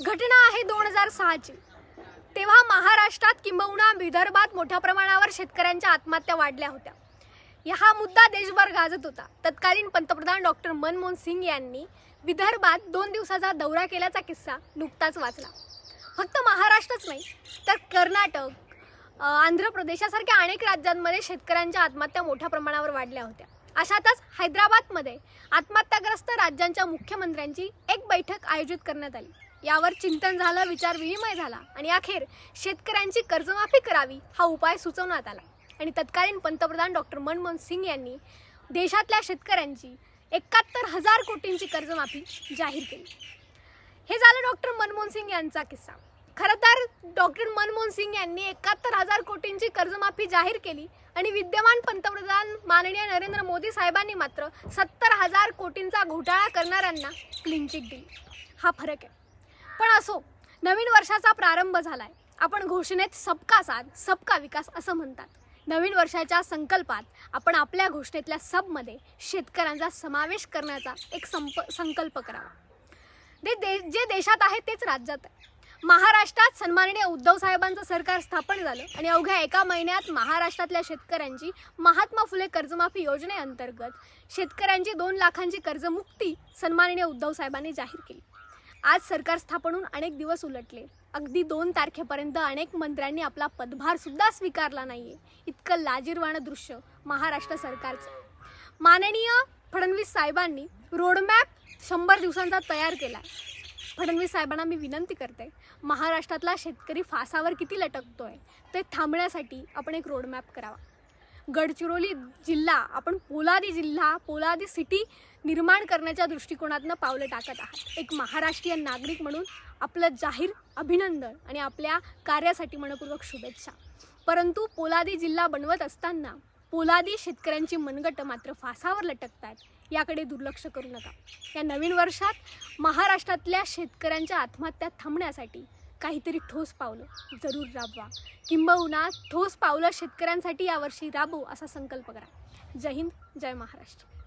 घटना आहे दोन हजार सहाची. तेव्हा महाराष्ट्रात किंबहुना विदर्भात मोठ्या प्रमाणावर शेतकऱ्यांच्या आत्महत्या वाढल्या होत्या. हा मुद्दा देशभर गाजत होता. तत्कालीन पंतप्रधान डॉक्टर मनमोहन सिंग यांनी विदर्भात दोन दिवसाचा दौरा केल्याचा किस्सा नुकताच वाचला. फक्त महाराष्ट्रच नाही तर कर्नाटक आंध्र प्रदेशासारख्या अनेक राज्यांमध्ये शेतकऱ्यांच्या आत्महत्या मोठ्या प्रमाणावर वाढल्या होत्या. अशातच हैदराबादमध्ये आत्महत्याग्रस्त राज्यांच्या मुख्यमंत्र्यांची एक बैठक आयोजित करण्यात आली. यावर चिंतन झालं विचार विनिमय झाला. आणि अखेर शेतकऱ्यांची कर्जमाफी करावी हा उपाय सुचवण्यात आला. आणि तत्कालीन पंतप्रधान डॉक्टर मनमोहन सिंग यांनी देशातल्या शेतकऱ्यांची एकाहत्तर हजार कोटींची कर्जमाफी जाहीर केली. हे झालं डॉक्टर मनमोहन सिंग यांचा किस्सा. खरं तर डॉक्टर मनमोहन सिंग यांनी एकाहत्तर हजार कोटींची कर्जमाफी जाहीर केली आणि विद्यमान पंतप्रधान माननीय नरेंद्र मोदी साहेबांनी मात्र सत्तर हजार कोटींचा घोटाळा करणाऱ्यांना क्लीन चिट दिली. हा फरक आहे. पण असो नवीन वर्षाचा प्रारंभ झालाय. आपण घोषणेत सबका साथ सबका विकास असं म्हणतात. नवीन वर्षाच्या संकल्पात आपण आपल्या घोषणेतल्या सबमध्ये शेतकऱ्यांचा समावेश करण्याचा एक संप संकल्प करावा. ते दे जे देशात आहे तेच राज्यात आहे. महाराष्ट्रात सन्माननीय उद्धव साहेबांचं सरकार स्थापन झालं आणि अवघ्या एका महिन्यात महाराष्ट्रातल्या शेतकऱ्यांची महात्मा फुले कर्जमाफी योजनेअंतर्गत शेतकऱ्यांची दोन लाखांची कर्जमुक्ती सन्माननीय उद्धव साहेबांनी जाहीर केली. आज सरकार स्थापनून अनेक दिवस उलटले. अगदी दोन तारखेपर्यंत अनेक मंत्र्यांनी आपला पदभार सुद्धा स्वीकारला नाहीये. इतकं लाजीरवाणं दृश्य महाराष्ट्र सरकारचं. माननीय फडणवीस साहेबांनी रोडमॅप शंभर दिवसांचा तयार केला फडणवीस साहेबांना मी विनंती करते महाराष्ट्रातला शेतकरी फासावर किती लटकतोय ते थांबण्यासाठी आपण एक रोडमॅप करावा. गडचिरोली जिल्हा आपण पोलादी जिल्हा पोलादी सिटी निर्माण करण्याच्या दृष्टिकोनातनं पावलं टाकत आहात. एक महाराष्ट्रीयन नागरिक म्हणून आपलं जाहीर अभिनंदन आणि आपल्या कार्यासाठी मनपूर्वक शुभेच्छा. परंतु पोलादी जिल्हा बनवत असताना पोलादी शेतकऱ्यांची मनगट मात्र फासावर लटकत आहेत याकडे दुर्लक्ष करू नका. या नवीन वर्षात महाराष्ट्रातल्या शेतकऱ्यांच्या आत्महत्या थांबण्यासाठी काहीतरी ठोस पावलं जरूर राबवा. किंबहुना ठोस पावलं शेतकऱ्यांसाठी यावर्षी राबवू असा संकल्प करा. जय हिंद जय महाराष्ट्र.